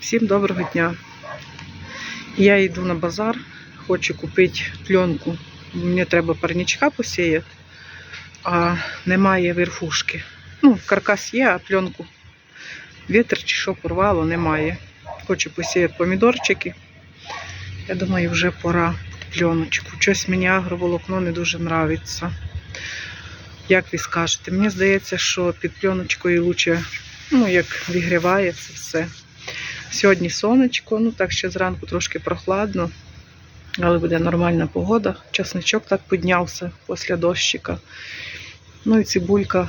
Всім доброго дня. Я йду на базар, хочу купити пленку. Мені треба парничка посіяти, а немає верхушки. Ну, каркас є, а пленку вітер чи що порвало, немає. Хочу посіяти помідорчики. Я думаю, вже пора пленочку. Щось мені агроволокно не дуже подобається. Як ви скажете? Мені здається, що під пленочкою краще, ну, як вигріває це все. Сьогодні сонечко, ну так ще зранку трошки прохладно, але буде нормальна погода. Часничок так піднявся після дощика. Ну і цибулька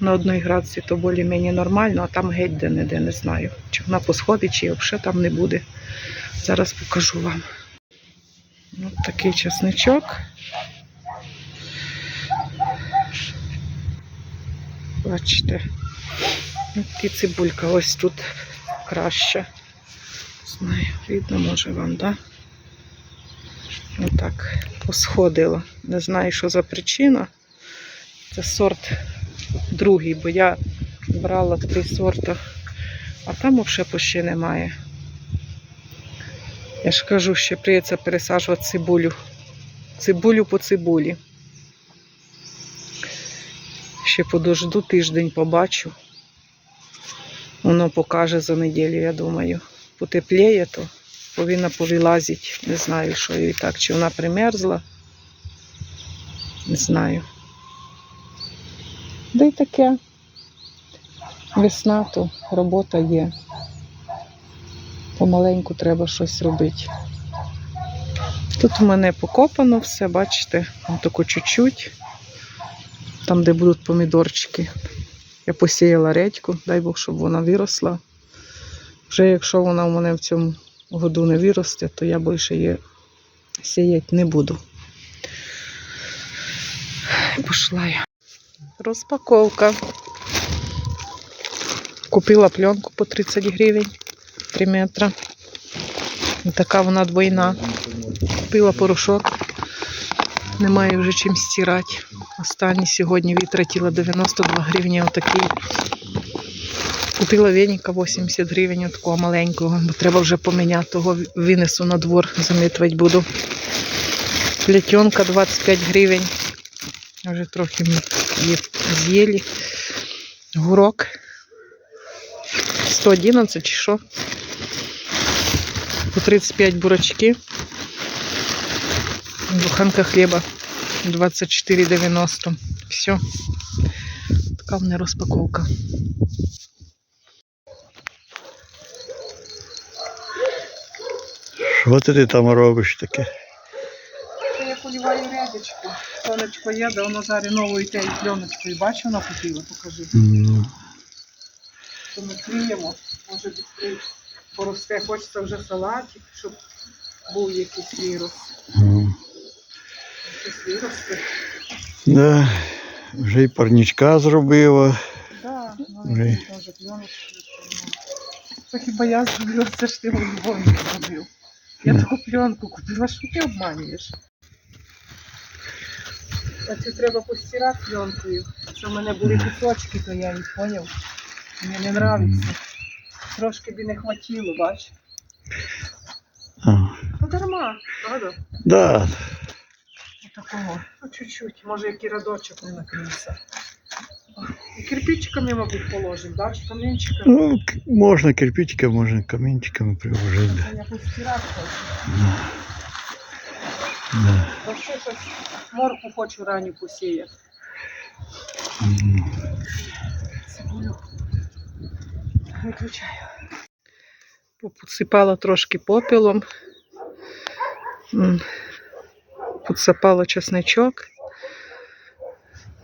на одній градусі то більш-менш нормально, а там геть де-не-де, не знаю. Чи вона посходить, чи взагалі там не буде. Зараз покажу вам. Ось такий часничок. Бачите. І цибулька ось тут краще. Знаю, видно, може вам, да? Отак посходило. Не знаю, що за причина. Це сорт другий, бо я брала три сорта, а там взагалі почти немає. Я ж кажу, ще прийдеться пересаджувати цибулю. Цибулю по цибулі. Ще подожду тиждень побачу. Воно покаже за неділю, я думаю. Потепліє, то повинна повилазити. Не знаю, що і так. Чи вона примерзла. Не знаю. Да й таке. Весна, то робота є. Помаленьку треба щось робити. Тут у мене покопано все, бачите, тако чуть-чуть. Там, де будуть помідорчики. Я посіяла редьку, дай Бог, щоб вона виросла. Вже якщо вона у мене в цьому году не виросте, то я більше її сіяти не буду. Пішла я. Розпаковка. Купила пленку по 30 гривень 3 метра. Така вона двойна. Купила порошок. Немає вже чим стирати. Останній сьогодні витратила 92 гривні отакий. Купила веника 80 гривень такого маленького, бо треба вже поміняти, того винесу на двор, замітувати буду. Плетенка 25 гривень. Вже трохи її з'їли. Гурок 111 чи що. По 35 бурачки. Буханка хліба 24,90. Все. Така в мене розпаковка. Що ти там робиш таке? Я поліваю рядочку. Сонечко є, де воно зараз новою тією пленочкою. Бачу, вона купила, покажи. Ну, То ми кліємо, може швидше поросте. Хочеться вже салатик, щоб був якийсь вірус. ну. Якийсь. Да, вже й парничка зробила. Да, Вже. ну, теж пленочку. Це хіба я зробила, це ж ти любовник зробив. Я таку пленку купила, що ти обманюєш? А це треба постирати пленкою. Це в мене були кусочки, то я їх поняв. Мені не подобається. Трошки б не хватило, бач. А, Ну дарма, правда? Да, Такого. Ну, чуть-чуть, може який радочок не накрився. І кирпичиками, мабуть, положимо, да? Чи камінчиками? ну, к- можна кирпичиками, можна камінчиками приложити. Да. Я постирати хочу. Да. Та ще щось морку хочу ранню посіяти. М. Цибулю. Виключаю. Посипала трошки попелом. М. Підсипала чесничок.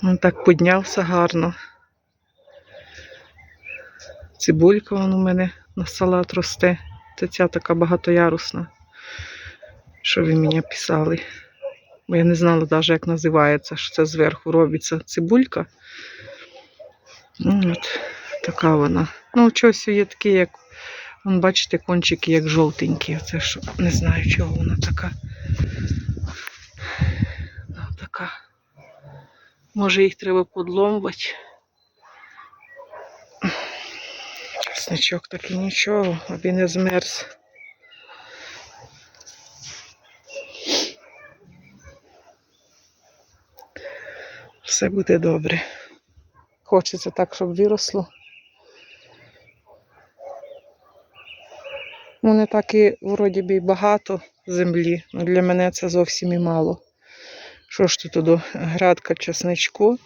Він так піднявся гарно. Цибулька вон у мене на салат росте. Це ця така багатоярусна. Що ви мені писали? Бо я не знала навіть, як називається, що це зверху робиться цибулька. Ну, От така вона. Ну, щось є такі, як. Вон, бачите, кончики як жовтенькі. Це що не знаю, чого вона така. Ну, така. Може їх треба подломувати. Щас Часничок такий нічого, аби не змерз. Все буде добре. Хочеться так, щоб виросло. Ну, так і вроді би багато землі. Ну, для мене це зовсім і мало. Що ж тут до градка чесничку,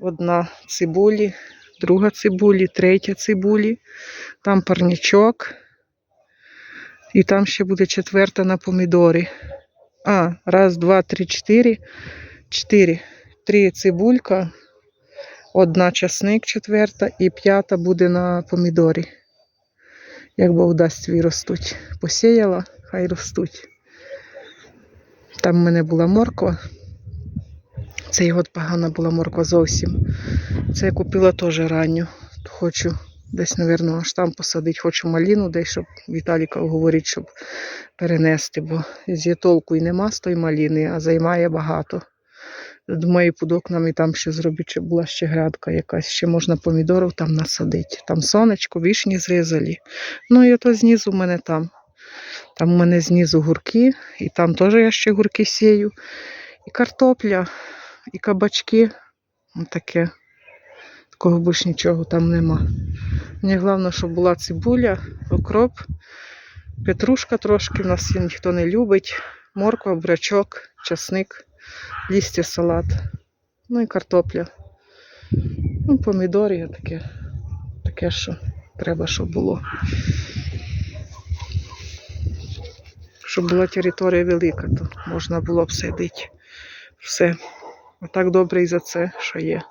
одна цибулі, друга цибулі, третя цибулі, там парнічок. І там ще буде четверта на помідори. А, раз, два, три, чотири. Чотири. Три цибулька, одна часник четверта і п'ята буде на помідорі. Як Бог дасть виростуть. Посіяла, хай ростуть. Там в мене була морква. Це от погана була морква зовсім. Це я купила теж ранню. Хочу десь, мабуть, аж там посадити. Хочу маліну, десь, щоб Віталіка говорить, щоб перенести, бо з толку і нема з тої маліни, а займає багато. Думаю, під окнами там ще зробити, щоб була ще грядка якась, ще можна помідорів там насадити. Там сонечко, вишні зрізали. Ну і ото знизу в мене там. Там у мене знизу гурки, і там теж я ще гурки сію. І картопля, і кабачки. Таке. Такого більш нічого там нема. Мені головне, щоб була цибуля, окроп, петрушка трошки, в нас її ніхто не любить, морква, брачок, часник, листя салат, ну і картопля. Ну, помідори таке, таке, що треба, щоб було. Щоб була територія велика, то можна було б садити все. Отак добре і за це, що є.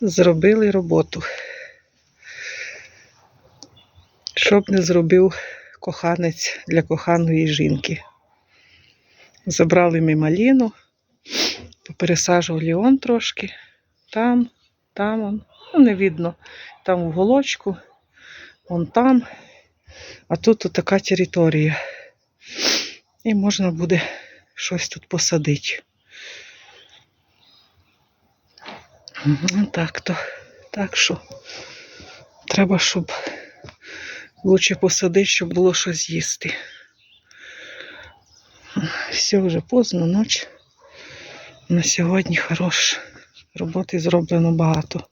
Зробили роботу. Що б не зробив коханець для коханої жінки. Забрали ми маліну, попересаджували он трошки, там, там, он, ну не видно, там в голочку, вон там, а тут така територія. І можна буде щось тут посадити. Ну, Так то. Так що треба, щоб лучше посадити, щоб було що з'їсти. Все вже поздно, ніч. На сьогодні хорош. Роботи зроблено багато.